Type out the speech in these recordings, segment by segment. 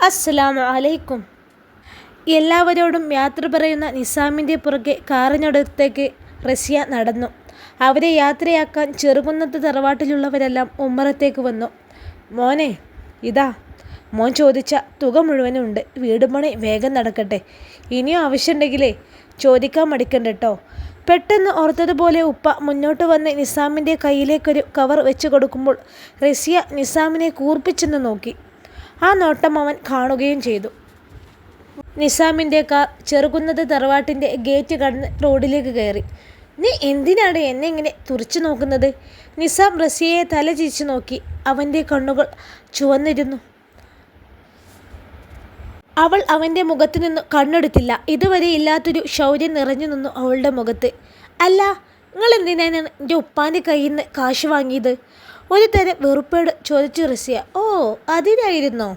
അസ്സലാമു അലൈക്കും. എല്ലാവരോടും യാത്ര പറയുന്ന നിസാമിന്റെ പുറകെ കാറിനടുത്തേക്ക് റസിയ നടന്നു. അവരെ യാത്രയാക്കാൻ ചെറുകുന്നത്ത് തറവാട്ടിലുള്ളവരെല്ലാം ഉമ്മറത്തേക്ക് വന്നു. മോനെ ഇതാ. മോൻ ചോദിച്ച തുക മുഴുവനും ഉണ്ട് വീട് വേഗം നടക്കട്ടെ. ഇനിയും ആവശ്യമുണ്ടെങ്കിലേ ചോദിക്കാൻ മടിക്കണ്ട കേട്ടോ പെട്ടെന്ന് ഓർത്തതുപോലെ ഉപ്പ മുന്നോട്ട് വന്ന് നിസാമിന്റെ കയ്യിലേക്കൊരു കവർ വെച്ച് കൊടുക്കുമ്പോൾ റസിയ നിസാമിനെ കൂർപ്പിച്ചെന്ന് നോക്കി. ആ നോട്ടം അവൻ കാണുകയും ചെയ്തു. നിസാമിന്റെ കാർ ചെറുകുന്നത് തറവാട്ടിന്റെ ഗേറ്റ് കടന്ന് റോഡിലേക്ക് കയറി. നീ എന്തിനാണ് എന്നെ ഇങ്ങനെ തുറച്ചു നോക്കുന്നത്? നിസാം റസിയയെ തല ചിരിച്ചു നോക്കി. അവന്റെ കണ്ണുകൾ ചുവന്നിരുന്നു. അവൾ അവന്റെ മുഖത്ത് നിന്ന് കണ്ണെടുത്തില്ല. ഇതുവരെ ഇല്ലാത്തൊരു ശൗര്യം നിറഞ്ഞു നിന്നു അവളുടെ മുഖത്ത്. അല്ല നിങ്ങൾ എന്തിനാണ് എന്റെ ഉപ്പാന്റെ കയ്യിൽ നിന്ന് കാശ് വാങ്ങിയത്? ഒരു തരം വെറുപ്പോട് ചോദിച്ചു റസിയ. ഓ അതിനായിരുന്നോ?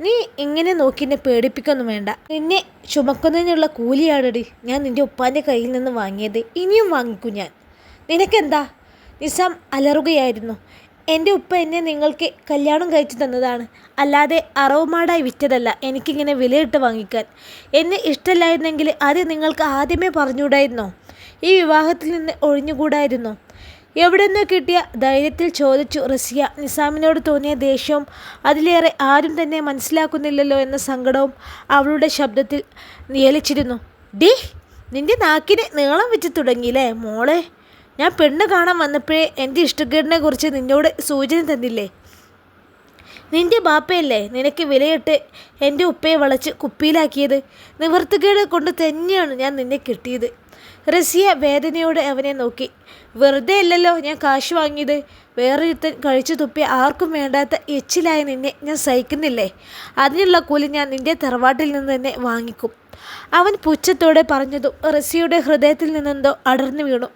നീ ഇങ്ങനെ നോക്കി എന്നെ പേടിപ്പിക്കൊന്നും വേണ്ട. നിന്നെ ചുമക്കുന്നതിനുള്ള കൂലിയാണടി ഞാൻ നിന്റെ ഉപ്പാന്റെ കയ്യിൽ നിന്ന് വാങ്ങിയത്. ഇനിയും വാങ്ങിക്കും ഞാൻ. നിനക്കെന്താ? നിസാം അലറുകയായിരുന്നു. എന്റെ ഉപ്പ എന്നെ നിങ്ങൾക്ക് കല്യാണം കഴിച്ചു തന്നതാണ്. അല്ലാതെ അറവുമാടായി വിറ്റതല്ല എനിക്കിങ്ങനെ വിലയിട്ട് വാങ്ങിക്കാൻ. എന്നെ ഇഷ്ടമല്ലായിരുന്നെങ്കിൽ അത് നിങ്ങൾക്ക് ആദ്യമേ പറഞ്ഞുകൂടായിരുന്നോ? ഈ വിവാഹത്തിൽ നിന്ന് ഒഴിഞ്ഞുകൂടായിരുന്നോ? എവിടെ നിന്ന് കിട്ടിയ ധൈര്യത്തിൽ ചോദിച്ചു റസിയ. നിസാമിനോട് തോന്നിയ ദേഷ്യവും അതിലേറെ ആരും തന്നെ മനസ്സിലാക്കുന്നില്ലല്ലോ എന്ന സങ്കടവും അവളുടെ ശബ്ദത്തിൽ നിയലിച്ചിരുന്നു ഡി നിന്റെ നാക്കിന് നീളം വെച്ച് തുടങ്ങിയില്ലേ മോളെ? ഞാൻ പെണ്ണ് കാണാൻ വന്നപ്പോഴേ എന്റെ ഇഷ്ടക്കേടിനെ കുറിച്ച് നിന്നോട് സൂചന തന്നില്ലേ? നിന്റെ ബാപ്പയല്ലേ നിനക്ക് വിലയിട്ട് എന്റെ ഉപ്പയെ വളച്ച് കുപ്പിയിലാക്കിയത്? നിവർത്തുകേട് കൊണ്ട് തന്നെയാണ് ഞാൻ നിന്നെ കിട്ടിയത്. റസിയ വേദനയോടെ അവനെ നോക്കി. വെറുതെ അല്ലല്ലോ ഞാൻ കാശ് വാങ്ങിയത്. വേറൊരുത്തൻ കഴിച്ചു തുപ്പി ആർക്കും വേണ്ടാത്ത എച്ചിലായ നിന്നെ ഞാൻ സഹിക്കുന്നില്ലേ? അതിനുള്ള കൂലി ഞാൻ നിന്റെ തറവാട്ടിൽ നിന്ന് തന്നെ വാങ്ങിക്കും. അവൻ പുച്ഛത്തോടെ പറഞ്ഞതും റസിയുടെ ഹൃദയത്തിൽ നിന്നെന്തോ അടർന്നു വീണു.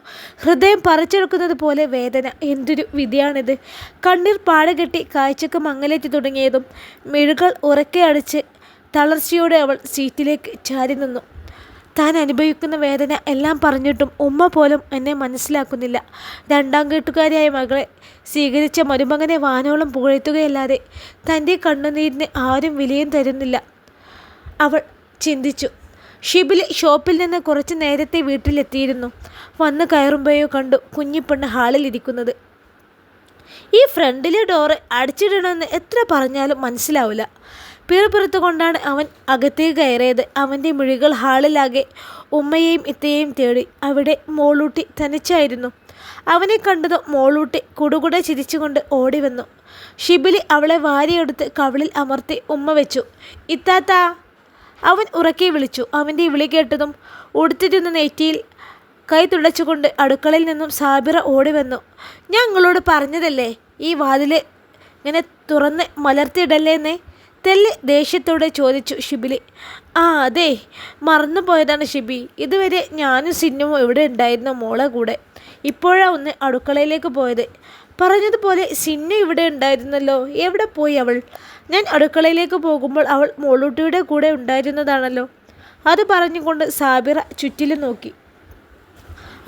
ഹൃദയം പറിച്ചെടുക്കുന്നത് പോലെ വേദന. എന്തൊരു വിധിയാണിത്. കണ്ണീർ പാടുകെട്ടി കാഴ്ചക്ക് മങ്ങലേറ്റി തുടങ്ങിയതും മെഴുകൾ ഉറക്കെ അടിച്ച് തളർച്ചയോടെ അവൾ സീറ്റിലേക്ക് ചാരി നിന്നു. താൻ അനുഭവിക്കുന്ന വേദന എല്ലാം പറഞ്ഞിട്ടും ഉമ്മ പോലും എന്നെ മനസ്സിലാക്കുന്നില്ല. രണ്ടാം കെട്ടുകാരിയായ മകളെ സ്വീകരിച്ച മരുമകനെ വാനോളം പുകഴ്ത്തുകയല്ലാതെ തന്റെ കണ്ണുനീരിന് ആരും വിലയും തരുന്നില്ല. അവൾ ചിന്തിച്ചു. ഷിബിലി ഷോപ്പിൽ നിന്ന് കുറച്ച് നേരത്തെ വീട്ടിലെത്തിയിരുന്നു. വന്ന് കയറുമ്പോഴോ കണ്ടു കുഞ്ഞിപ്പെണ്ണ് ഹാളിലിരിക്കുന്നത് ഈ ഫ്രണ്ടിലെ ഡോറ് അടിച്ചിടണമെന്ന് എത്ര പറഞ്ഞാലും മനസ്സിലാവില്ല. പിറുപിറുത്തു കൊണ്ടാണ് അവൻ അകത്തേക്ക് കയറിയത്. അവന്റെ മിഴികൾ ഹാളിലാകെ ഉമ്മയെയും ഇത്തയെയും തേടി അവിടെ മോളൂട്ടി തനിച്ചായിരുന്നു. അവനെ കണ്ടത് മോളൂട്ടി കുടുകുട ചിരിച്ചുകൊണ്ട് ഓടി വന്നു. ഷിബിലി അവളെ വാരിയെടുത്ത് കവിളിൽ അമർത്തി ഉമ്മ വെച്ചു. ഇത്താത്ത! അവൻ ഉറക്കെ വിളിച്ചു. അവന്റെ വിളി കേട്ടതും ഉടുത്തിരുന്ന നെറ്റിയിൽ കൈ തുടച്ചുകൊണ്ട് അടുക്കളയിൽ നിന്നും സാബിറ ഓടി വന്നു. ഞാൻ നിങ്ങളോട് പറഞ്ഞതല്ലേ ഈ വാതിൽ ഇങ്ങനെ തുറന്ന് മലർത്തിയിടല്ലേന്നേ? തെല്ല് ദേഷ്യത്തോടെ ചോദിച്ചു ഷിബിലി ആ അതെ മറന്നു പോയതാണ് ഷിബി ഇതുവരെ ഞാനും സിന്നുവും ഇവിടെ ഉണ്ടായിരുന്ന മോളെ കൂടെ. ഇപ്പോഴാ ഒന്ന് അടുക്കളയിലേക്ക് പോയത്. പറഞ്ഞതുപോലെ സിന്നു ഇവിടെ ഉണ്ടായിരുന്നല്ലോ. എവിടെ പോയി അവൾ? ഞാൻ അടുക്കളയിലേക്ക് പോകുമ്പോൾ അവൾ മോളൂട്ടിയുടെ കൂടെ ഉണ്ടായിരുന്നതാണല്ലോ. അത് പറഞ്ഞുകൊണ്ട് സാബിറ ചുറ്റിലും നോക്കി.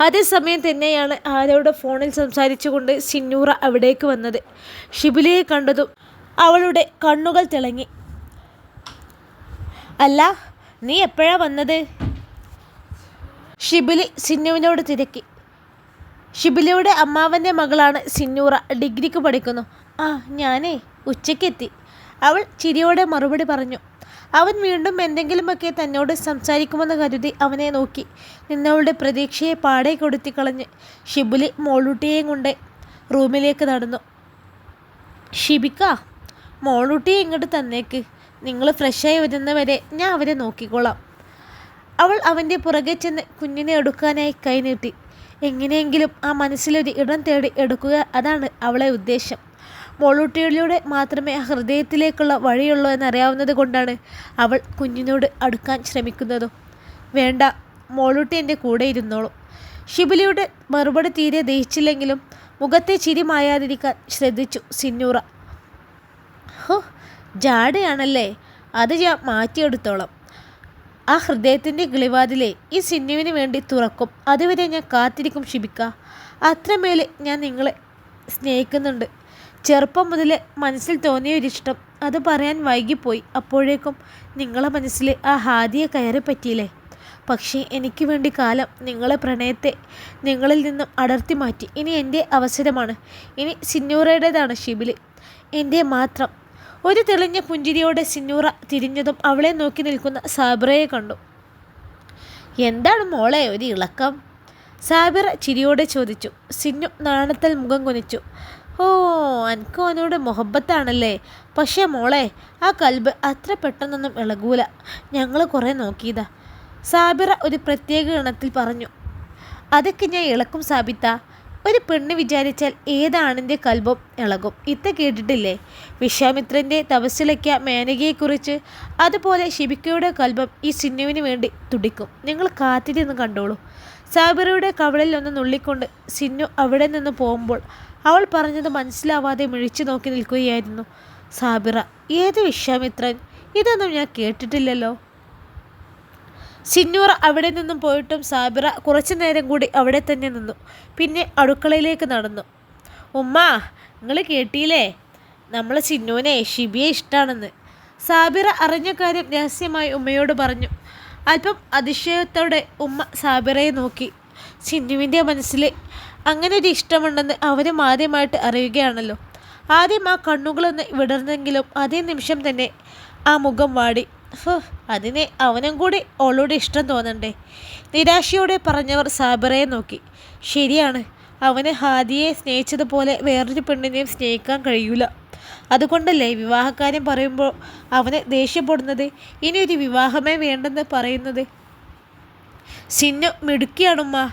അതേസമയം തന്നെയാണ് ആരോട് ഫോണിൽ സംസാരിച്ചുകൊണ്ട് സിന്നൂറ അവിടേക്ക് വന്നത്. ഷിബിലയെ കണ്ടതും അവളുടെ കണ്ണുകൾ തിളങ്ങി. അല്ല നീ എപ്പോഴാ വന്നത്? ഷിബിലി സിന്നുവിനോട് തിരക്കി. ഷിബിലിയുടെ അമ്മാവന്റെ മകളാണ് സിന്നൂറ ഡിഗ്രിക്ക് പഠിക്കുന്നു. ആ ഞാനേ ഉച്ചയ്ക്കെത്തി അവൾ ചിരിയോടെ മറുപടി പറഞ്ഞു. അവൻ വീണ്ടും എന്തെങ്കിലുമൊക്കെ തന്നോട് സംസാരിക്കുമെന്ന് കരുതി അവനെ നോക്കി. നിന്നവളുടെ പ്രതീക്ഷയെ പാടെ കൊടുത്തിക്കളഞ്ഞ് ഷിബുലി മോളൂട്ടിയെയും കൊണ്ട് റൂമിലേക്ക് നടന്നു. ഷിബിക്ക മോളൂട്ടിയെ ഇങ്ങോട്ട് തന്നേക്ക്. നിങ്ങൾ ഫ്രഷായി വരുന്നവരെ ഞാൻ അവരെ നോക്കിക്കോളാം. അവൾ അവന്റെ പുറകെ ചെന്ന് കുഞ്ഞിനെ എടുക്കാനായി കൈനീട്ടി എങ്ങനെയെങ്കിലും ആ മനസ്സിലൊരു ഇടം തേടി എടുക്കുക അതാണ് അവളെ ഉദ്ദേശം. മോളൂട്ടിയിലൂടെ മാത്രമേ ഹൃദയത്തിലേക്കുള്ള വഴിയുള്ളൂ എന്നറിയാവുന്നത് കൊണ്ടാണ് അവൾ കുഞ്ഞിനോട് അടുക്കാൻ ശ്രമിക്കുന്നതും. വേണ്ട മോളൂട്ടി എന്റെ കൂടെ ഇരുന്നോളൂ. ഷിബിലിയുടെ മറുപടി തീരെ ദഹിച്ചില്ലെങ്കിലും മുഖത്തെ ചിരി മായാതിരിക്കാൻ ശ്രദ്ധിച്ചു സിന്നൂറ. ഹോ ജാടയാണല്ലേ അത് ഞാൻ മാറ്റിയെടുത്തോളാം. ആ ഹൃദയത്തിന്റെ കിളിവാതിലെ ഈ സിന്നുവിന് വേണ്ടി തുറക്കും. അതുവരെ ഞാൻ കാത്തിരിക്കും ഷിബിക്ക. അത്രമേൽ ഞാൻ നിങ്ങളെ സ്നേഹിക്കുന്നുണ്ട്. ചെറുപ്പം മുതലേ മനസ്സിൽ തോന്നിയ ഒരിഷ്ടം അത് പറയാൻ വൈകിപ്പോയി. അപ്പോഴേക്കും നിങ്ങളെ മനസ്സിൽ ആ ഹാദിയെ കയറി പറ്റിയില്ലേ? പക്ഷേ എനിക്ക് വേണ്ടി കാലം നിങ്ങളെ പ്രണയത്തെ നിങ്ങളിൽ നിന്നും അടർത്തി മാറ്റി. ഇനി എന്റെ അവസരമാണ്. ഇനി സിന്നൂറയുടേതാണ് ഷിബിൽ എന്റെ മാത്രം ഒരു തെളിഞ്ഞ പുഞ്ചിരിയോടെ സിന്നൂറ തിരിഞ്ഞതും അവളെ നോക്കി നിൽക്കുന്ന സാബിറയെ കണ്ടു. എന്താണ് മോളെ ഒരു ഇളക്കം? സാബിറ ചിരിയോടെ ചോദിച്ചു. സിന്നു നാണത്തൽ മുഖം കുനിച്ചു. ഓ എനിക്ക് അവനോട് മൊഹബത്താണല്ലേ. പക്ഷേ മോളെ ആ കൽബ് അത്ര പെട്ടെന്നൊന്നും ഇളകൂല. ഞങ്ങൾ കുറേ നോക്കിയതാ. സാബിറ ഒരു പ്രത്യേക ഇണത്തിൽ പറഞ്ഞു. അതൊക്കെ ഞാൻ ഇളക്കും സാബിത്ത. ഒരു പെണ്ണ് വിചാരിച്ചാൽ ഏതാണിന്റെ കൽബം ഇളകും? ഇത്ത കേട്ടിട്ടില്ലേ? വിശ്വാമിത്രന്റെ തപസ്സിലയ്ക്ക മേനകയെക്കുറിച്ച് അതുപോലെ ശിബിക്കയുടെ കൽബം ഈ സിന്നുവിന് വേണ്ടി തുടിക്കും. നിങ്ങൾ കാത്തിരുന്ന് കണ്ടോളൂ. സാബിറയുടെ കവളിൽ ഒന്ന് നുള്ളിക്കൊണ്ട് സിന്നു അവിടെ നിന്ന് പോകുമ്പോൾ അവൾ പറഞ്ഞത് മനസ്സിലാവാതെ മിഴിച്ചു നോക്കി നിൽക്കുകയായിരുന്നു സാബിറ. ഏത് വിശ്വാമിത്രൻ? ഇതൊന്നും ഞാൻ കേട്ടിട്ടില്ലല്ലോ. സിന്നൂറ അവിടെ നിന്നും പോയിട്ടും സാബിറ കുറച്ചു നേരം കൂടി അവിടെ തന്നെ നിന്നു. പിന്നെ അടുക്കളയിലേക്ക് നടന്നു. ഉമ്മ നിങ്ങൾ കേട്ടിയില്ലേ? നമ്മൾ സിന്നുവിനെ ഷിബിയെ ഇഷ്ടമാണെന്ന് സാബിറ അറിഞ്ഞ കാര്യം രഹസ്യമായി ഉമ്മയോട് പറഞ്ഞു. അല്പം അതിശയത്തോടെ ഉമ്മ സാബിറയെ നോക്കി. സിന്നുവിന്റെ മനസ്സിൽ അങ്ങനെ ഒരു ഇഷ്ടമുണ്ടെന്ന് അവരും ആദ്യമായിട്ട് അറിയുകയാണല്ലോ. ആദ്യം ആ കണ്ണുകളൊന്ന് വിടർന്നെങ്കിലും അതേ നിമിഷം തന്നെ ആ മുഖം വാടി. അതിനെ അവനും കൂടി അവളോട് ഇഷ്ടം തോന്നണ്ടേ. നിരാശയോടെ പറഞ്ഞവർ സാബിറയെ നോക്കി. ശരിയാണ് അവന് ഹാദിയെ സ്നേഹിച്ചതുപോലെ വേറൊരു പെണ്ണിനെയും സ്നേഹിക്കാൻ കഴിയൂല. അതുകൊണ്ടല്ലേ വിവാഹക്കാര്യം പറയുമ്പോൾ അവന് ദേഷ്യപ്പെടുന്നത്? ഇനി ഒരു വിവാഹമേ വേണ്ടെന്ന് പറയുന്നത്? സിന്നു മിടുക്കിയാണുമ്മ.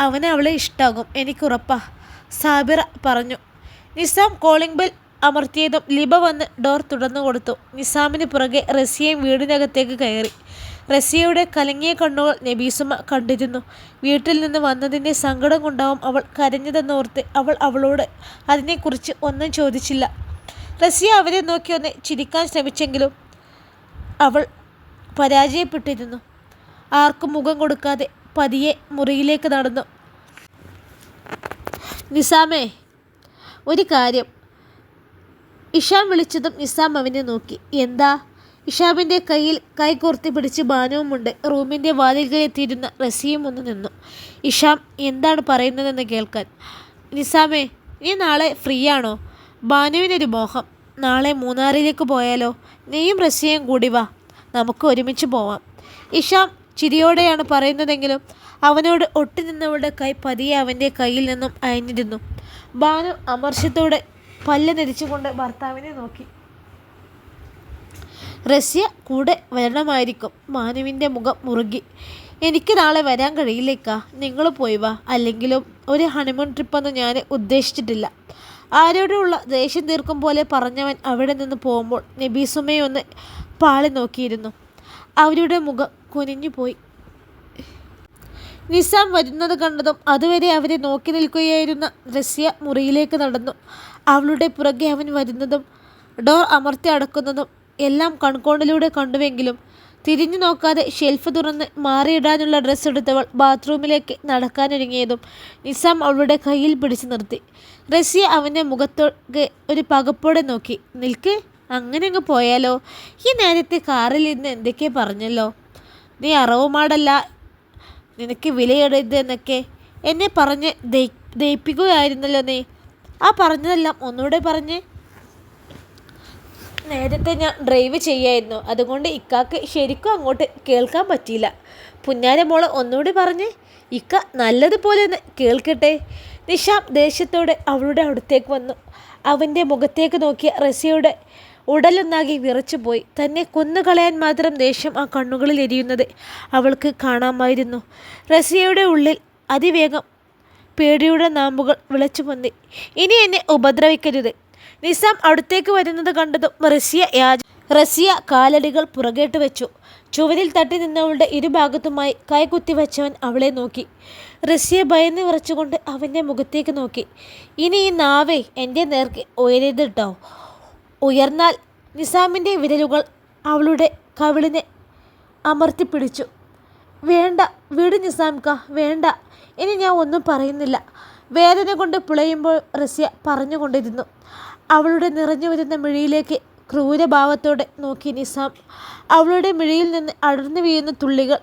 അവന് അവളെ ഇഷ്ടാകും എനിക്കുറപ്പാ. സാബിറ പറഞ്ഞു. നിസാം കോളിംഗ് ബെൽ അമർത്തിയതും ലിബ വന്ന് ഡോർ തുറന്നു കൊടുത്തു. നിസാമിന് പുറകെ റസിയയും വീടിനകത്തേക്ക് കയറി. റസിയയുടെ കലങ്ങിയ കണ്ണുകൾ നബീസുമ കണ്ടിരുന്നു. വീട്ടിൽ നിന്ന് വന്നതിന്റെ സങ്കടം കൊണ്ടാവും അവൾ കരഞ്ഞതെന്നോർത്ത് അവൾ അവളോട് അതിനെക്കുറിച്ച് ഒന്നും ചോദിച്ചില്ല. റസിയ അവരെ നോക്കി ഒന്ന് ചിരിക്കാൻ ശ്രമിച്ചെങ്കിലും അവൾ പരാജയപ്പെട്ടിരുന്നു. ആർക്കും മുഖം കൊടുക്കാതെ പതിയെ മുറിയിലേക്ക് നടന്നു. നിസാമേ ഒരു കാര്യം. ഇഷാം വിളിച്ചതും നിസാം അവനെ നോക്കി. എന്താ? ഇഷാബിന്റെ കയ്യിൽ കൈകോർത്തി പിടിച്ച് ബാനുവുമുണ്ട്. റൂമിന്റെ വാതിൽക്കലെത്തിയിരുന്ന റസിയും ഒന്ന് നിന്നു. ഇഷാം എന്താണ് പറയുന്നതെന്ന് കേൾക്കാൻ? നിസാമേ നീ നാളെ ഫ്രീ ആണോ ബാനുവിനൊരു മോഹം. നാളെ മൂന്നാറിലേക്ക് പോയാലോ? നീയും റസിയയും കൂടി വാ. നമുക്ക് ഒരുമിച്ച് പോവാം. ഇഷാം ചിരിയോടെയാണ് പറയുന്നതെങ്കിലും അവനോട് ഒട്ടി നിന്നവളുടെ കൈ പതിയെ അവന്റെ കയ്യിൽ നിന്നും അയഞ്ഞിരുന്നു. ബാനു അമർഷത്തോടെ പല്ല് ധരിച്ചുകൊണ്ട് ഭർത്താവിനെ നോക്കി. റസ്യ കൂടെ വരണമായിരിക്കും. മാനുവിന്റെ മുഖം മുറുകി. എനിക്ക് നാളെ വരാൻ കഴിയില്ലേക്കാ? നിങ്ങൾ പോയി വാ. അല്ലെങ്കിലും ഒരു ഹണിമൂൺ ട്രിപ്പൊന്നും ഞാൻ ഉദ്ദേശിച്ചിട്ടില്ല. ആരോടുള്ള ദേഷ്യം തീർക്കും പോലെ പറഞ്ഞവൻ അവിടെ നിന്ന് പോകുമ്പോൾ നബീസുമയെ ഒന്ന് പാളി നോക്കിയിരുന്നു. അവരുടെ മുഖം കുനിഞ്ഞു പോയി. നിസാം വരുന്നത് കണ്ടതും അതുവരെ അവരെ നോക്കി നിൽക്കുകയായിരുന്ന റസ്യ മുറിയിലേക്ക് നടന്നു. അവളുടെ പുറകെ അവൻ വരുന്നതും ഡോർ അമർത്തി അടക്കുന്നതും എല്ലാം കൺകോണിലൂടെ കണ്ടുവെങ്കിലും തിരിഞ്ഞു നോക്കാതെ ഷെൽഫ് തുറന്ന് മാറിയിടാനുള്ള ഡ്രസ്സ് എടുത്തവൾ ബാത്റൂമിലേക്ക് നടക്കാനൊരുങ്ങിയതും നിസാം അവളുടെ കയ്യിൽ പിടിച്ചു നിർത്തി. റസിയ അവന്റെ മുഖത്തോക്ക് ഒരു പകപ്പോടെ നോക്കി. നിൽക്ക് അങ്ങനെ അങ്ങ് പോയാലോ? ഈ നേരത്തെ കാറിൽ ഇന്ന് എന്തൊക്കെ പറഞ്ഞല്ലോ? നീ അറവുമാടല്ല നിനക്ക് വിലയിടരുത് എന്നൊക്കെ എന്നെ പറഞ്ഞ് ദയി ദയിപ്പിക്കുകയായിരുന്നല്ലോ നീ. ആ പറഞ്ഞതെല്ലാം ഒന്നുകൂടെ പറഞ്ഞ്. നേരത്തെ ഞാൻ ഡ്രൈവ് ചെയ്യായിരുന്നു. അതുകൊണ്ട് ഇക്കാക്ക് ശരിക്കും അങ്ങോട്ട് കേൾക്കാൻ പറ്റിയില്ല. പുന്നാര മോൾ ഒന്നുകൂടി പറഞ്ഞ് ഇക്ക നല്ലതുപോലെ ഒന്ന് കേൾക്കട്ടെ. നിഷാം ദേഷ്യത്തോടെ അവളുടെ അടുത്തേക്ക് വന്നു. അവന്റെ മുഖത്തേക്ക് നോക്കിയ റസിയുടെ ഉടലൊന്നാകെ വിറച്ചുപോയി തന്നെ കൊന്നുകളയാൻ മാത്രം ദേഷ്യം ആ കണ്ണുകളിൽ എരിയുന്നത് അവൾക്ക് കാണാമായിരുന്നു. റസിയയുടെ ഉള്ളിൽ അതിവേഗം പേടിയുടെ നാമ്പുകൾ വിളച്ചു പൊന്തി. ഇനി എന്നെ ഉപദ്രവിക്കരുത്. നിസാം അടുത്തേക്ക് വരുന്നത് കണ്ടതും റസിയ യാച റസിയ കാലടികൾ പുറകേട്ട് വെച്ചു. ചുവരിൽ തട്ടി നിന്നവളുടെ ഇരുഭാഗത്തുമായി കൈകുത്തി വെച്ചവൻ അവളെ നോക്കി. റസിയ ഭയന്ന് വിറച്ചുകൊണ്ട് അവന്റെ മുഖത്തേക്ക് നോക്കി. ഇനി ഈ നാവേ എന്റെ നേർക്ക് ഉയരരുത് കേട്ടോ ഉയർന്നാൽ നിസാമിന്റെ വിരലുകൾ അവളുടെ കവിളിനെ അമർത്തിപ്പിടിച്ചു. വേണ്ട വീട് നിസാംക്ക വേണ്ട. ഇനി ഞാൻ ഒന്നും പറയുന്നില്ല. വേദന കൊണ്ട് പുളയുമ്പോൾ റസ്യ പറഞ്ഞുകൊണ്ടിരുന്നു. അവളുടെ നിറഞ്ഞു വരുന്ന മിഴിയിലേക്ക് ക്രൂരഭാവത്തോടെ നോക്കി നിസാം. അവളുടെ മിഴിയിൽ നിന്ന് അടർന്നു വീഴുന്ന തുള്ളികൾ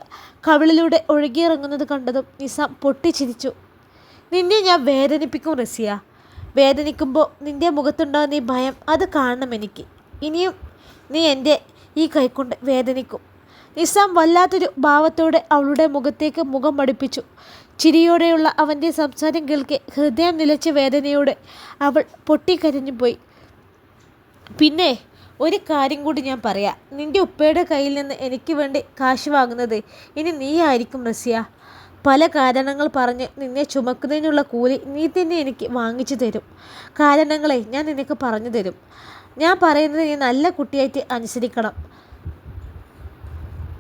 കവിളിലൂടെ ഒഴുകിയിറങ്ങുന്നത് കണ്ടതും നിസാം പൊട്ടിച്ചിരിച്ചു. നിന്നെ ഞാൻ വേദനിപ്പിക്കും റസിയ. വേദനിക്കുമ്പോൾ നിന്റെ മുഖത്തുണ്ടാകുന്ന ഈ ഭയം അത് കാണണം എനിക്ക്. ഇനിയും നീ എന്റെ ഈ കൈക്കൊണ്ട് വേദനിക്കും. നിസാം വല്ലാത്തൊരു ഭാവത്തോടെ അവളുടെ മുഖത്തേക്ക് മുഖം മടുപ്പിച്ചു. ചിരിയോടെയുള്ള അവന്റെ സംസാരം കേൾക്കെ ഹൃദയം നിലച്ച വേദനയോടെ അവൾ പൊട്ടിക്കരഞ്ഞുപോയി പിന്നെ ഒരു കാര്യം കൂടി ഞാൻ പറയാം. നിന്റെ ഉപ്പയുടെ കയ്യിൽ നിന്ന് എനിക്ക് വേണ്ടി കാശ് വാങ്ങുന്നത് ഇനി നീ ആയിരിക്കും റസിയ. പല കാരണങ്ങൾ പറഞ്ഞ് നിന്നെ ചുമക്കുന്നതിനുള്ള കൂലി നീ തന്നെ എനിക്ക് വാങ്ങിച്ചു തരും. കാരണങ്ങളെ ഞാൻ നിനക്ക് പറഞ്ഞു തരും. ഞാൻ പറയുന്നത് നീ നല്ല കുട്ടിയായിട്ട് അനുസരിക്കണം.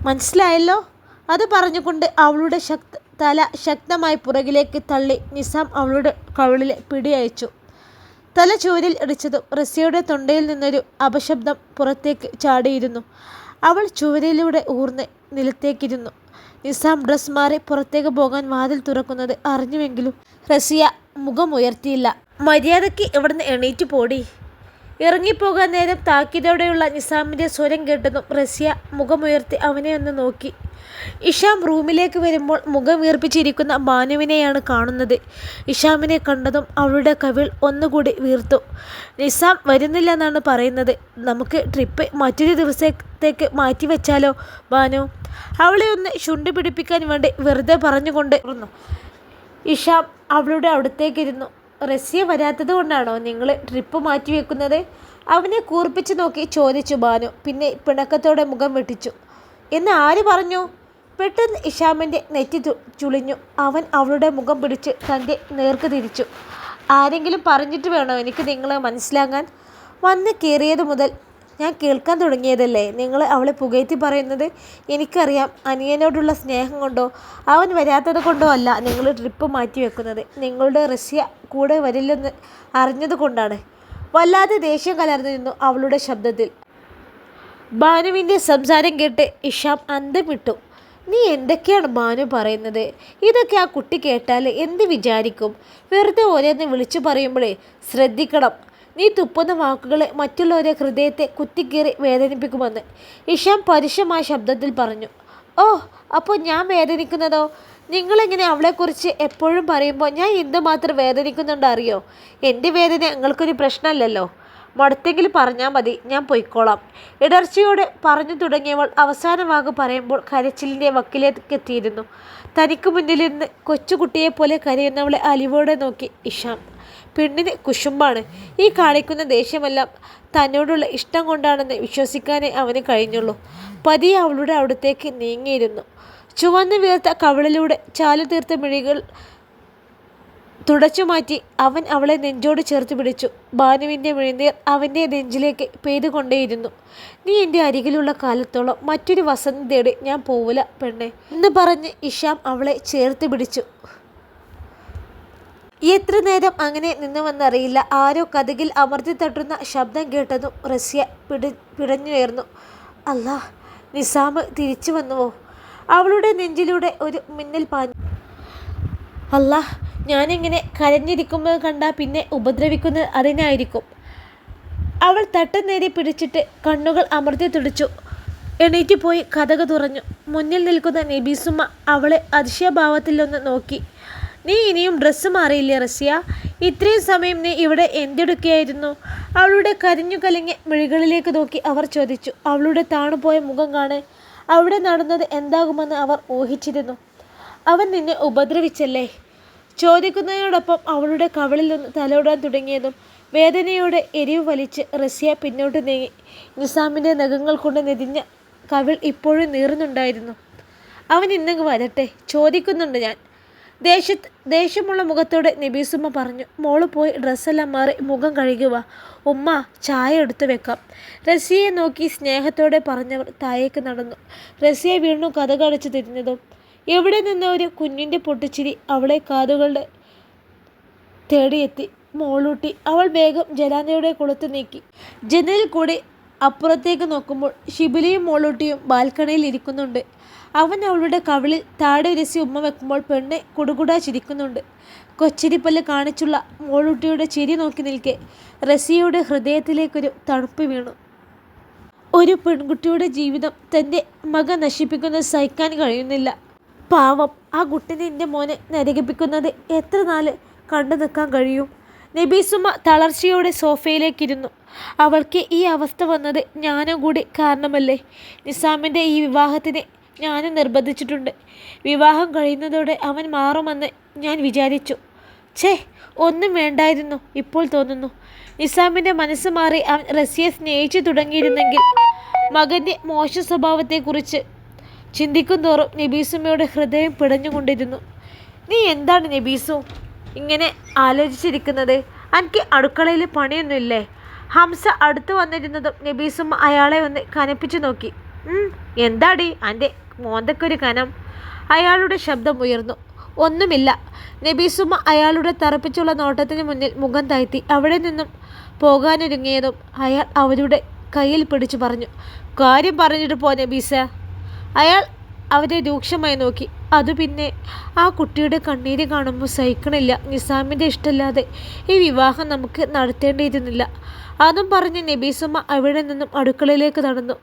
മനസ്സിലായല്ലോ? അത് പറഞ്ഞുകൊണ്ട് അവളുടെ ശക്ത തല ശക്തമായി പുറകിലേക്ക് തള്ളി നിസാം അവളുടെ കവിളിലെ പിടിയയച്ചു തല ചൂരിൽ ഇടിച്ചതും റസിയയുടെ തൊണ്ടയിൽ നിന്നൊരു അപശബ്ദം പുറത്തേക്ക് ചാടിയിരുന്നു. അവൾ ചുവരിലൂടെ ഊർന്ന് നിലത്തേക്കിരുന്നു. നിസാം ഡ്രസ് മാറി പുറത്തേക്ക് പോകാൻ വാതിൽ തുറക്കുന്നത് അറിഞ്ഞുവെങ്കിലും റസിയ മുഖമുയർത്തിയില്ല. മര്യാദയ്ക്ക് ഇവിടുന്ന് എണീറ്റ് പോടി. ഇറങ്ങിപ്പോകാൻ നേരം താക്കീതോടെയുള്ള നിസാമിന്റെ സ്വരം കേട്ടതും റസിയ മുഖമുയർത്തി അവനെ ഒന്ന് നോക്കി. ഇഷാം റൂമിലേക്ക് വരുമ്പോൾ മുഖം വീർപ്പിച്ചിരിക്കുന്ന ബാനുവിനെയാണ് കാണുന്നത്. ഇഷാമിനെ കണ്ടതും അവളുടെ കവിൾ ഒന്നുകൂടി വീർത്തു. നിസാം വരുന്നില്ലെന്നാണ് പറയുന്നത്. നമുക്ക് ട്രിപ്പ് മറ്റൊരു ദിവസത്തേക്ക് മാറ്റിവെച്ചാലോ ബാനു? അവളെ ഒന്ന് ചുണ്ടു പിടിപ്പിക്കാൻ വേണ്ടി വെറുതെ പറഞ്ഞുകൊണ്ട് ഇഷാം അവളുടെ അടുത്തേക്കിരുന്നു. റഷ്യ വരാത്തത് കൊണ്ടാണോ നിങ്ങൾ ട്രിപ്പ് മാറ്റി വെക്കുന്നത്? അവനെ കൂർപ്പിച്ച് നോക്കി ചോദിച്ചു ബാനു. പിന്നെ പിണക്കത്തോടെ മുഖം വെട്ടിച്ചു. എന്ന് ആര് പറഞ്ഞു? പെട്ടെന്ന് ഇഷാമിന്റെ നെറ്റി ചുളിഞ്ഞു. അവൻ അവളുടെ മുഖം പിടിച്ച് തന്റെ നേർക്ക് തിരിച്ചു. ആരെങ്കിലും പറഞ്ഞിട്ട് വേണോ എനിക്ക് നിങ്ങളെ മനസ്സിലാകാൻ വന്ന് കയറിയത് മുതൽ ഞാൻ കേൾക്കാൻ തുടങ്ങിയതല്ലേ? നിങ്ങൾ അവളെ പുകയറ്റി പറയുന്നത് എനിക്കറിയാം. അനിയനോടുള്ള സ്നേഹം കൊണ്ടോ അവൻ വരാത്തത് കൊണ്ടോ അല്ല നിങ്ങൾ ട്രിപ്പ് മാറ്റി വെക്കുന്നത്. നിങ്ങളുടെ റഷ്യ കൂടെ വരില്ലെന്ന് അറിഞ്ഞത് കൊണ്ടാണ്. വല്ലാതെ ദേഷ്യം കലർന്നു നിന്നു അവളുടെ ശബ്ദത്തിൽ. ഭാനുവിന്റെ സംസാരം കേട്ട് ഇഷാം അന്തം വിട്ടു നീ എന്തൊക്കെയാണ് ഭാനു പറയുന്നത്? ഇതൊക്കെ ആ കുട്ടി കേട്ടാൽ എന്ത് വിചാരിക്കും? വെറുതെ ഓരോന്ന് വിളിച്ചു പറയുമ്പോഴേ ശ്രദ്ധിക്കണം. നീ തുപ്പുന്ന വാക്കുകളെ മറ്റുള്ളവരെ ഹൃദയത്തെ കുത്തിക്കേറി വേദനിപ്പിക്കുമെന്ന് ഇഷാം പരുഷമായ ശബ്ദത്തിൽ പറഞ്ഞു. ഓ അപ്പോൾ ഞാൻ വേദനിക്കുന്നതോ? നിങ്ങളെങ്ങനെ അവളെക്കുറിച്ച് എപ്പോഴും പറയുമ്പോൾ ഞാൻ എന്തുമാത്രം വേദനിക്കുന്നുണ്ടോ അറിയോ? എന്റെ വേദന നിങ്ങൾക്കൊരു പ്രശ്നമല്ലല്ലോ. മടുത്തെങ്കിൽ പറഞ്ഞാൽ മതി ഞാൻ പൊയ്ക്കോളാം. ഇടർച്ചയോടെ പറഞ്ഞു തുടങ്ങിയവൾ അവസാന വാക്ക് പറയുമ്പോൾ കരച്ചിലിന്റെ വക്കിലേക്ക് എത്തിയിരുന്നു. തനിക്ക് മുന്നിൽ നിന്ന് കൊച്ചുകുട്ടിയെപ്പോലെ കരയുന്നവളെ അലിവോടെ നോക്കി ഇഷാം. പെണ്ണിന് കുശുമ്പാണ്. ഈ കാണിക്കുന്ന ദേഷ്യമെല്ലാം തന്നോടുള്ള ഇഷ്ടം കൊണ്ടാണെന്ന് വിശ്വസിക്കാനേ അവന് കഴിഞ്ഞുള്ളൂ. പതി അവളുടെ അവിടത്തേക്ക് നീങ്ങിയിരുന്നു. ചുവന്നു വീർത്ത കവിളിലൂടെ ചാലു തീർത്ത മിഴികൾ തുടച്ചു മാറ്റി അവൻ അവളെ നെഞ്ചോട് ചേർത്ത് പിടിച്ചു. ഭാനുവിന്റെ മിഴിനീർ അവന്റെ നെഞ്ചിലേക്ക് പെയ്തുകൊണ്ടേയിരുന്നു. നീ എന്റെ അരികിലുള്ള കാലത്തോളം മറ്റൊരു വസന്തി തേടി ഞാൻ പോവില്ല പെണ്ണെ എന്ന് പറഞ്ഞ് ഇഷാം അവളെ ചേർത്ത് പിടിച്ചു. എത്ര നേരം അങ്ങനെ നിന്നുവെന്നറിയില്ല. ആരോ കഥകിൽ അമർത്തി തട്ടുന്ന ശബ്ദം കേട്ടതും റസ്യ പിടി പിടഞ്ഞുയർന്നു. അല്ലാ നിസാമ് തിരിച്ചു വന്നുവോ? അവളുടെ നെഞ്ചിലൂടെ ഒരു മിന്നൽ പാഞ്ഞു. അല്ല ഞാനിങ്ങനെ കരഞ്ഞിരിക്കുമ്പോൾ കണ്ടാൽ പിന്നെ ഉപദ്രവിക്കുന്നത് അതിനായിരിക്കും. അവൾ തട്ടം നേരി പിടിച്ചിട്ട് കണ്ണുകൾ അമർത്തി തുടിച്ചു. എണീറ്റ് പോയി കഥക തുറഞ്ഞു മുന്നിൽ നിൽക്കുന്ന നബീസുമ്മ അവളെ അതിശയഭാവത്തിലൊന്ന് നോക്കി. നീ ഇനിയും ഡ്രസ്സ് മാറിയില്ലേ റസിയ? ഇത്രയും സമയം നീ ഇവിടെ എന്തെടുക്കുകയായിരുന്നു? അവളുടെ കരിഞ്ഞു കലങ്ങിയ മിഴികളിലേക്ക് നോക്കി അവർ ചോദിച്ചു. അവളുടെ താണുപോയ മുഖം കാണെ. അവിടെ നടന്നത് എന്താകുമെന്ന് അവർ ഊഹിച്ചിരുന്നു. അവൻ നിന്നെ ഉപദ്രവിച്ചല്ലേ? ചോദിക്കുന്നതിനോടൊപ്പം അവളുടെ കവളിൽ നിന്ന് തലോടാൻ തുടങ്ങിയതും വേദനയോടെ എരിവ് വലിച്ച് റസിയ പിന്നോട്ട് നീങ്ങി. നിസാമിന്റെ നഖങ്ങൾ കൊണ്ട് നെതിഞ്ഞ കവിൾ ഇപ്പോഴും നീറുന്നുണ്ടായിരുന്നു. അവൻ ഇന്നങ്ങ് വരട്ടെ ചോദിക്കുന്നുണ്ട് ഞാൻ. ദേഷ്യത്ത് ദേഷ്യമുള്ള മുഖത്തോടെ നബീസുമ്മ പറഞ്ഞു മോൾ പോയി ഡ്രസ്സെല്ലാം മാറി മുഖം കഴുകുക ഉമ്മ ചായ എടുത്തു വെക്കാം. റസിയെ നോക്കി സ്നേഹത്തോടെ പറഞ്ഞവർ താഴേക്ക് നടന്നു. റസിയെ വീണ്ടും കഥ കടച്ചു തിരിഞ്ഞതും എവിടെ നിന്നോ ഒരു കുഞ്ഞിന്റെ പൊട്ടിച്ചിരി അവളെ കാതുകളുടെ തേടിയെത്തി. മോളൂട്ടി അവൾ വേഗം ജലാനയുടെ കൊളുത്ത് നീക്കി. ജനലിൽ കൂടി അപ്പുറത്തേക്ക് നോക്കുമ്പോൾ ഷിബിലിയും മോളൂട്ടിയും ബാൽക്കണിയിൽ ഇരിക്കുന്നുണ്ട്. അവൻ അവളുടെ കവിളിൽ താടെ ഉരസി ഉമ്മ വെക്കുമ്പോൾ പെണ്ണ് കുടുകുടാ ചിരിക്കുന്നുണ്ട്. കൊച്ചിരിപ്പല്ല് കാണിച്ചുള്ള മോളൂട്ടിയുടെ ചിരി നോക്കി നിൽക്കെ റസിയയുടെ ഹൃദയത്തിലേക്കൊരു തണുപ്പ് വീണു. ഒരു പെൺകുട്ടിയുടെ ജീവിതം തന്റെ മകൻ നശിപ്പിക്കുന്നത് സഹിക്കാൻ കഴിയുന്നില്ല. പാവം ആ കുട്ടിനെ എന്റെ മോനെ നരകിപ്പിക്കുന്നത് എത്ര നാൾ കണ്ടു നിൽക്കാൻ കഴിയും? നബീസുമ്മ തളർച്ചയോടെ സോഫയിലേക്കിരുന്നു. അവൾക്ക് ഈ അവസ്ഥ വന്നത് ഞാനും കൂടി കാരണമല്ലേ? നിസാമിന്റെ ഈ വിവാഹത്തിന് ഞാനും നിർബന്ധിച്ചിട്ടുണ്ട്. വിവാഹം കഴിയുന്നതോടെ അവൻ മാറുമെന്ന് ഞാൻ വിചാരിച്ചു. ഛേ ഒന്നും വേണ്ടായിരുന്നു ഇപ്പോൾ തോന്നുന്നു. നിസാമിന്റെ മനസ്സ് മാറി അവൻ റസിയെ സ്നേഹിച്ചു തുടങ്ങിയിരുന്നെങ്കിൽ മകന്റെ മോശ സ്വഭാവത്തെക്കുറിച്ച് ചിന്തിക്കും തോറും നബീസുമ്മയുടെ ഹൃദയം പിടഞ്ഞുകൊണ്ടിരുന്നു. നീ എന്താണ് നബീസു? ഇങ്ങനെ ആലോചിച്ചിരിക്കുന്നത്? എനിക്ക് അടുക്കളയിൽ പണിയൊന്നുമില്ലേ ഹംസ അടുത്ത് വന്നിരുന്നതും നബീസുമ്മ അയാളെ ഒന്ന് കനപ്പിച്ചു നോക്കി. എന്താടി എന്റെ മോന്തക്കൊരു കനം അയാളുടെ ശബ്ദം ഉയർന്നു. ഒന്നുമില്ല. നബീസുമ്മ അയാളുടെ തറപ്പിച്ചുള്ള നോട്ടത്തിന് മുന്നിൽ മുഖം താഴ്ത്തി അവിടെ നിന്നും പോകാനൊരുങ്ങിയതും അയാൾ അവരുടെ കയ്യിൽ പിടിച്ചു പറഞ്ഞു. കാര്യം പറഞ്ഞിട്ട് പോ നബീസ. അയാൾ അവരെ രൂക്ഷമായി നോക്കി. അത് പിന്നെ ആ കുട്ടിയുടെ കണ്ണീര് കാണുമ്പോൾ സഹിക്കണില്ല. നിസാമിന്റെ ഇഷ്ടമില്ലാതെ ഈ വിവാഹം നമുക്ക് നടത്തേണ്ടിയിരുന്നില്ല. അതും പറഞ്ഞ് നബീസുമ്മ അവിടെ നിന്നും അടുക്കളയിലേക്ക് നടന്നു.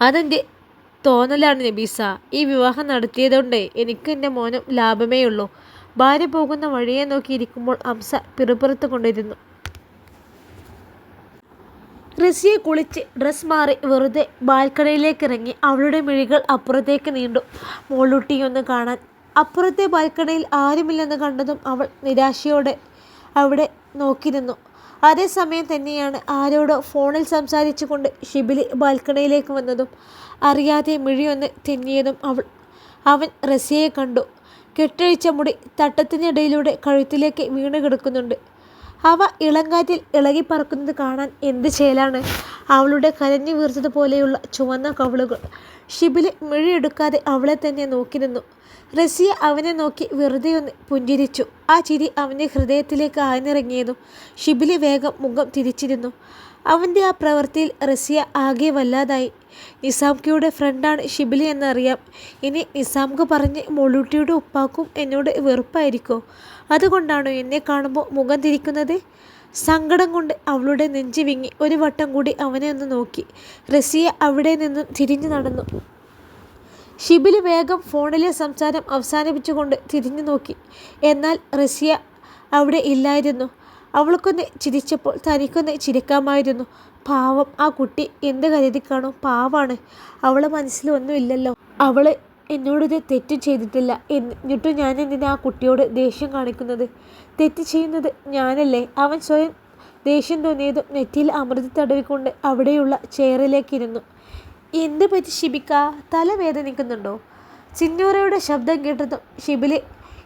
അതെന്റെ തോന്നലാണ് നബീസ. ഈ വിവാഹം നടത്തിയതുകൊണ്ട് എനിക്ക് എന്റെ മോനും ലാഭമേ ഉള്ളൂ ഭാര്യ പോകുന്ന വഴിയെ നോക്കിയിരിക്കുമ്പോൾ അംസ പിറുപുറത്ത് കൊണ്ടിരുന്നു. റസിയെ കുളിച്ച് ഡ്രസ് മാറി വെറുതെ ബാൽക്കണിയിലേക്ക് ഇറങ്ങി അവളുടെ മിഴികൾ അപ്പുറത്തേക്ക് നീണ്ടു. മോളൂട്ടിയൊന്ന് കാണാൻ. അപ്പുറത്തെ ബാൽക്കണിയിൽ ആരുമില്ലെന്ന് കണ്ടതും അവൾ നിരാശയോടെ അവിടെ നോക്കി നിന്നു അതേസമയം തന്നെയാണ് ആരോടോ ഫോണിൽ സംസാരിച്ചുകൊണ്ട് ഷിബിലി ബാൽക്കണിയിലേക്ക് വന്നതും അറിയാതെ മിഴിയൊന്ന് തിന്നിയതും അവൾ അവൻ റസിയെ കണ്ടു. കെട്ടഴിച്ച മുടി തട്ടത്തിനിടയിലൂടെ കഴുത്തിലേക്ക് വീണ് കിടക്കുന്നുണ്ട്. അവ ഇളങ്കാറ്റിൽ ഇളകി പറക്കുന്നത് കാണാൻ എന്ത് ചേലാണ്? അവളുടെ കരഞ്ഞു വീർത്തതുപോലെയുള്ള ചുവന്ന കവിളുകൾ. ഷിബിലെ മിഴിയെടുക്കാതെ അവളെ തന്നെ നോക്കി നിന്നു. റസിയ അവനെ നോക്കി വെറുതെ ഒന്ന് പുഞ്ചിരിച്ചു. ആ ചിരി അവന്റെ ഹൃദയത്തിലേക്ക് ആഴ്ന്നിറങ്ങിയതും ഷിബിലി വേഗം മുഖം തിരിച്ചിരുന്നു. അവന്റെ ആ പ്രവൃത്തിയിൽ റസിയ ആകെ വല്ലാതായി. നിസാംകിയുടെ ഫ്രണ്ടാണ് ഷിബിലി എന്നറിയാം. ഇനി നിസാംക പറഞ്ഞ് മൊളൂട്ടിയുടെ ഉപ്പാക്കും എന്നോട് വെറുപ്പായിരിക്കോ? അതുകൊണ്ടാണോ എന്നെ കാണുമ്പോൾ മുഖം തിരിക്കുന്നത്? സങ്കടം കൊണ്ട് അവളുടെ നെഞ്ചു വിങ്ങി ഒരു വട്ടം കൂടി അവനെ ഒന്ന് നോക്കി. റസിയ അവിടെ നിന്നും തിരിഞ്ഞു നടന്നു. ഷിബിലി വേഗം ഫോണിലെ സംസാരം അവസാനിപ്പിച്ചുകൊണ്ട് തിരിഞ്ഞു നോക്കി. എന്നാൽ റസിയ അവിടെ ഇല്ലായിരുന്നു. അവൾക്കൊന്ന് ചിരിച്ചപ്പോൾ തനിക്കൊന്ന് ചിരിക്കാമായിരുന്നു. പാവം ആ കുട്ടി എന്ത് കരുതി കാണും പാവാണ്. അവളെ മനസ്സിലൊന്നുമില്ലല്ലോ അവൾ എന്നോടൊരു തെറ്റും ചെയ്തിട്ടില്ല. എന്നിട്ടും ഞാൻ എന്തിനാ ആ കുട്ടിയോട് ദേഷ്യം കാണിക്കുന്നത്? തെറ്റ് ചെയ്യുന്നത് ഞാനല്ലേ? അവൻ സ്വയം ദേഷ്യം തോന്നിയതും നെറ്റിയിൽ അമൃത തടവിക്കൊണ്ട് അവിടെയുള്ള ചെയറിലേക്കിരുന്നു. എന്ത് പറ്റി ഷിബിക്ക തല വേദനിക്കുന്നുണ്ടോ? ചിന്നൂറയുടെ ശബ്ദം കേട്ടതും ഷിബിലെ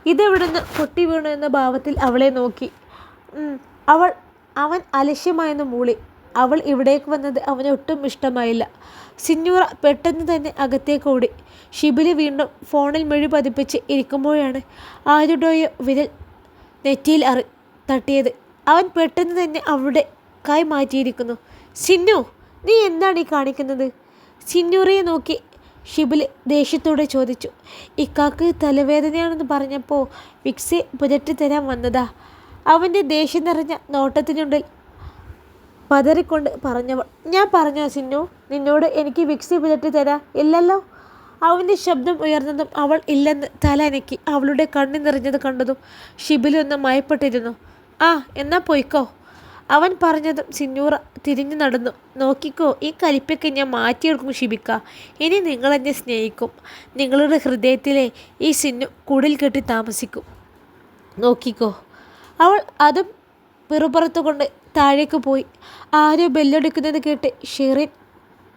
ഇതെവിടുന്ന്? പൊട്ടി വീണു എന്ന ഭാവത്തിൽ അവളെ നോക്കി. അവൾ അവൻ അലക്ഷ്യമായെന്ന് മൂളി. അവൾ ഇവിടേക്ക് വന്നത് അവന് ഒട്ടും ഇഷ്ടമായില്ല. സിന്നൂറ പെട്ടെന്ന് തന്നെ അകത്തേക്ക് ഓടി. ഷിബിലി വീണ്ടും ഫോണിൽ മെഴി പതിപ്പിച്ച് ഇരിക്കുമ്പോഴാണ് ആരുടെയോ വിരൽ നെറ്റിയിൽ അറി തട്ടിയത്. അവൻ പെട്ടെന്ന് തന്നെ അവളുടെ കൈ മാറ്റിയിരിക്കുന്നു. സിന്നു നീ എന്താണ് ഈ കാണിക്കുന്നത്? സിന്നൂറയെ നോക്കി ഷിബിലി ദേഷ്യത്തോടെ ചോദിച്ചു. ഇക്കാക്ക് തലവേദനയാണെന്ന് പറഞ്ഞപ്പോൾ വിക്സി പുരട്ടി തരാൻ വന്നതാ. അവന്റെ ദേഷ്യം നിറഞ്ഞ നോട്ടത്തിനുള്ളിൽ പതറിക്കൊണ്ട് പറഞ്ഞവൾ ഞാൻ പറഞ്ഞു സിന്നു നിന്നോട് എനിക്ക് വിക്സി പുതട്ടി തരാ ഇല്ലല്ലോ? അവന്റെ ശബ്ദം ഉയർന്നതും അവൾ ഇല്ലെന്ന് തല അനക്കി അവളുടെ കണ്ണി നിറഞ്ഞത് കണ്ടതും ഷിബിലൊന്ന് മയപ്പെട്ടിരുന്നു. ആ എന്നാ പോയിക്കോ. അവൻ പറഞ്ഞതും സിന്നൂറ തിരിഞ്ഞു നടന്നു. നോക്കിക്കോ ഈ കലിപ്പൊക്കെ ഞാൻ മാറ്റിയെടുക്കും ഷിബിക്ക. ഇനി നിങ്ങളെന്നെ സ്നേഹിക്കും. നിങ്ങളുടെ ഹൃദയത്തിലെ ഈ സിന്നു കുടിൽ കെട്ടി താമസിക്കും. നോക്കിക്കോ. അവൾ അതും പിറുപുറത്തുകൊണ്ട് താഴേക്ക് പോയി. ആരോ ബെല്ലടിക്കുന്നത് കേട്ട് ഷെറിൻ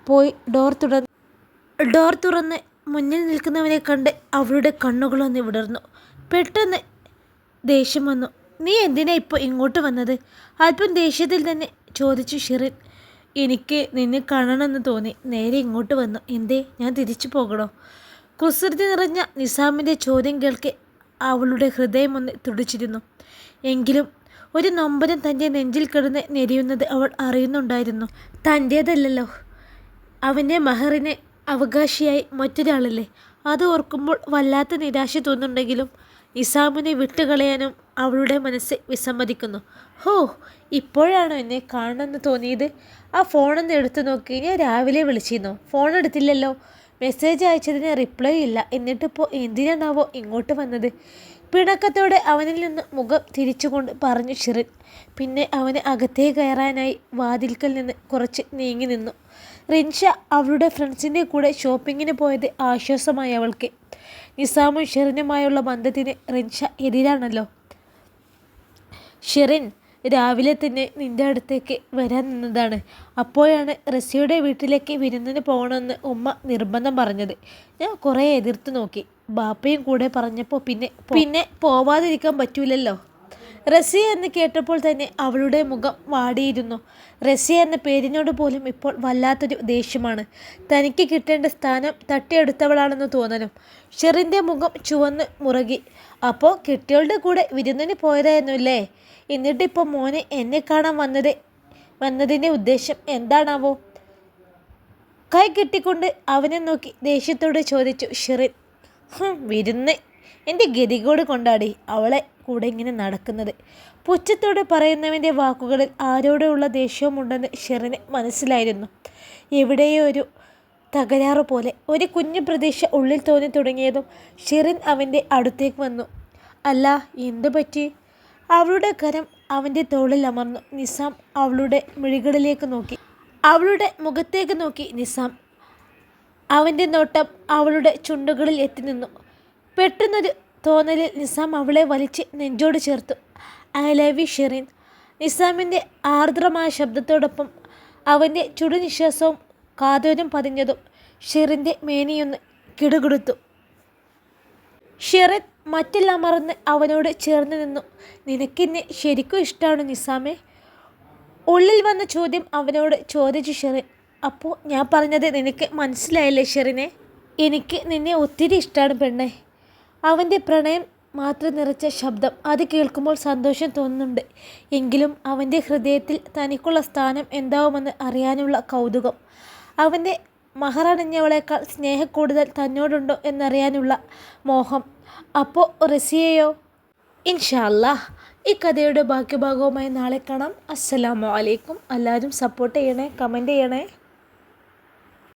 പോയി ഡോർ തുറന്ന്. ഡോർ തുറന്ന് മുന്നിൽ നിൽക്കുന്നവനെ കണ്ട് അവളുടെ കണ്ണുകളൊന്ന് വിടർന്നു. പെട്ടെന്ന് ദേഷ്യം വന്നു. നീ എന്തിനാ ഇപ്പോൾ ഇങ്ങോട്ട് വന്നത്? അല്പം ദേഷ്യത്തിൽ തന്നെ ചോദിച്ചു ഷിറിൻ. എനിക്ക് നിന്നെ കാണണമെന്ന് തോന്നി. നേരെ ഇങ്ങോട്ട് വന്നു. എന്തേ? ഞാൻ തിരിച്ചു പോകണോ? കുസൃതി നിറഞ്ഞ നിസാമിന്റെ ചോദ്യം കേൾക്കെ അവളുടെ ഹൃദയം ഒന്ന് തുടിച്ചിരുന്നു. എങ്കിലും ഒരു നൊമ്പരം തന്റെ നെഞ്ചിൽ കിടന്ന് നെരിയുന്നത് അവൾ അറിയുന്നുണ്ടായിരുന്നു. തന്റേതല്ലല്ലോ അവന്റെ മഹറിന് അവകാശിയായി മറ്റൊരാളല്ലേ. അത് ഓർക്കുമ്പോൾ വല്ലാത്ത നിരാശ തോന്നുന്നുണ്ടെങ്കിലും നിസാമിനെ വിട്ടുകളയാനും അവളുടെ മനസ്സ് വിസമ്മതിക്കുന്നു. ഹോ ഇപ്പോഴാണോ എന്നെ കാണണമെന്ന് തോന്നിയത്? ആ ഫോണൊന്ന് എടുത്തു നോക്കി. ഞാൻ രാവിലെ വിളിച്ചിരുന്നു. ഫോൺ എടുത്തില്ലല്ലോ. മെസ്സേജ് അയച്ചതിന് റിപ്ലൈ ഇല്ല. എന്നിട്ടിപ്പോൾ എന്തിനാണാവോ ഇങ്ങോട്ട് വന്നത്? പിണക്കത്തോടെ അവനിൽ നിന്ന് മുഖം തിരിച്ചുകൊണ്ട് പറഞ്ഞു ഷിറിൻ. പിന്നെ അവന് അകത്തേ കയറാനായി വാതിൽക്കൽ നിന്ന് കുറച്ച് നീങ്ങി നിന്നു. റിൻഷ അവളുടെ ഫ്രണ്ട്സിന്റെ കൂടെ ഷോപ്പിങ്ങിന് പോയത് ആശ്വാസമായി അവൾക്ക്. നിസാമും ഷിറിനുമായുള്ള ബന്ധത്തിന് റിൻഷ എതിരാണല്ലോ. ഷെറിൻ രാവിലെ തന്നെ നിന്റെ അടുത്തേക്ക് വരാൻ നിന്നതാണ്. അപ്പോഴാണ് റസിയുടെ വീട്ടിലേക്ക് വിരുന്നിന് പോകണമെന്ന് ഉമ്മ നിർബന്ധം പറഞ്ഞത്. ഞാൻ കുറേ എതിർത്ത് നോക്കി. ബാപ്പയും കൂടെ പറഞ്ഞപ്പോൾ പിന്നെ പിന്നെ പോവാതിരിക്കാൻ പറ്റൂലല്ലോ. റസിയ എന്ന് കേട്ടപ്പോൾ തന്നെ അവളുടെ മുഖം വാടിയിരുന്നു. റസിയ എന്ന പേരിനോട് പോലും ഇപ്പോൾ വല്ലാത്തൊരു ദേഷ്യമാണ്. തനിക്ക് കിട്ടേണ്ട സ്ഥാനം തട്ടിയെടുത്തവളാണെന്ന് തോന്നലും. ഷെറിന്റെ മുഖം ചുവന്ന് മുറകി. അപ്പോൾ കിട്ടിയവളുടെ കൂടെ വിരുന്നിന് പോയതായിരുന്നുല്ലേ? എന്നിട്ടിപ്പോൾ മോനെ എന്നെ കാണാൻ വന്നത് വന്നതിന്റെ ഉദ്ദേശം എന്താണാവോ? കൈ കെട്ടിക്കൊണ്ട് അവനെ നോക്കി ദേഷ്യത്തോട് ചോദിച്ചു ഷിറിൻ. വിരുന്ന്. എന്റെ ഗതികോട് കൊണ്ടാടി അവളെ കൂടെ ഇങ്ങനെ നടക്കുന്നത്. പുച്ഛത്തോടെ പറയുന്നവന്റെ വാക്കുകളിൽ ആരോടുള്ള ദേഷ്യവുമുണ്ടെന്ന് ഷെറിന് മനസ്സിലായിരുന്നു. എവിടെയോ ഒരു തകരാറ് പോലെ ഒരു കുഞ്ഞു പ്രതീക്ഷ ഉള്ളിൽ തോന്നി തുടങ്ങിയതും ഷെറിൻ അവന്റെ അടുത്തേക്ക് വന്നു. അല്ല എന്തു പറ്റി അവളുടെ കരം അവന്റെ തോളിൽ അമർന്നു. നിസാം അവളുടെ മിഴികളിലേക്ക് നോക്കി. അവളുടെ മുഖത്തേക്ക് നോക്കി നിസാം. അവന്റെ നോട്ടം അവളുടെ ചുണ്ടുകളിൽ എത്തി നിന്നു. പെട്ടെന്നൊരു തോന്നലിൽ നിസാം അവളെ വലിച്ച് നെഞ്ചോട് ചേർത്തു. I love you Sherin. നിസാമിന്റെ ആർദ്രമായ ശബ്ദത്തോടൊപ്പം അവന്റെ ചുടുനിശ്വാസവും കാതോരം പതിഞ്ഞതും ഷെറിന്റെ മേനിയൊന്ന് കിടുകിടുത്തു. ഷെറിൻ മറ്റെല്ലാം മറന്ന് അവനോട് ചേർന്ന് നിന്നു. നിനക്കിന്നെ ശരിക്കും ഇഷ്ടമാണ് നിസാമേ? ഉള്ളിൽ വന്ന ചോദ്യം അവനോട് ചോദിച്ചു ഷെറിൻ അപ്പോൾ ഞാൻ പറഞ്ഞത് നിനക്ക് മനസ്സിലായില്ലേ ഷെറിനെ? എനിക്ക് നിന്നെ ഒത്തിരി ഇഷ്ടമാണ് പെണ്ണെ. അവന്റെ പ്രണയം മാത്രം നിറച്ച ശബ്ദം അത് കേൾക്കുമ്പോൾ സന്തോഷം തോന്നുന്നുണ്ട്. എങ്കിലും അവന്റെ ഹൃദയത്തിൽ തനിക്കുള്ള സ്ഥാനം എന്താവുമെന്ന് അറിയാനുള്ള കൗതുകം. അവന്റെ മഹറണിഞ്ഞവളേക്കാൾ സ്നേഹക്കൂടുതൽ തന്നോടുണ്ടോ എന്നറിയാനുള്ള മോഹം അപ്പോൾ റസിയയോ? ഇൻഷാല്ലാ ഈ കഥയുടെ ബാക്കി ഭാഗവുമായി നാളെ കാണാം. അസ്സലാമു അലൈക്കും. എല്ലാവരും സപ്പോർട്ട് ചെയ്യണേ കമന്റ് ചെയ്യണേ.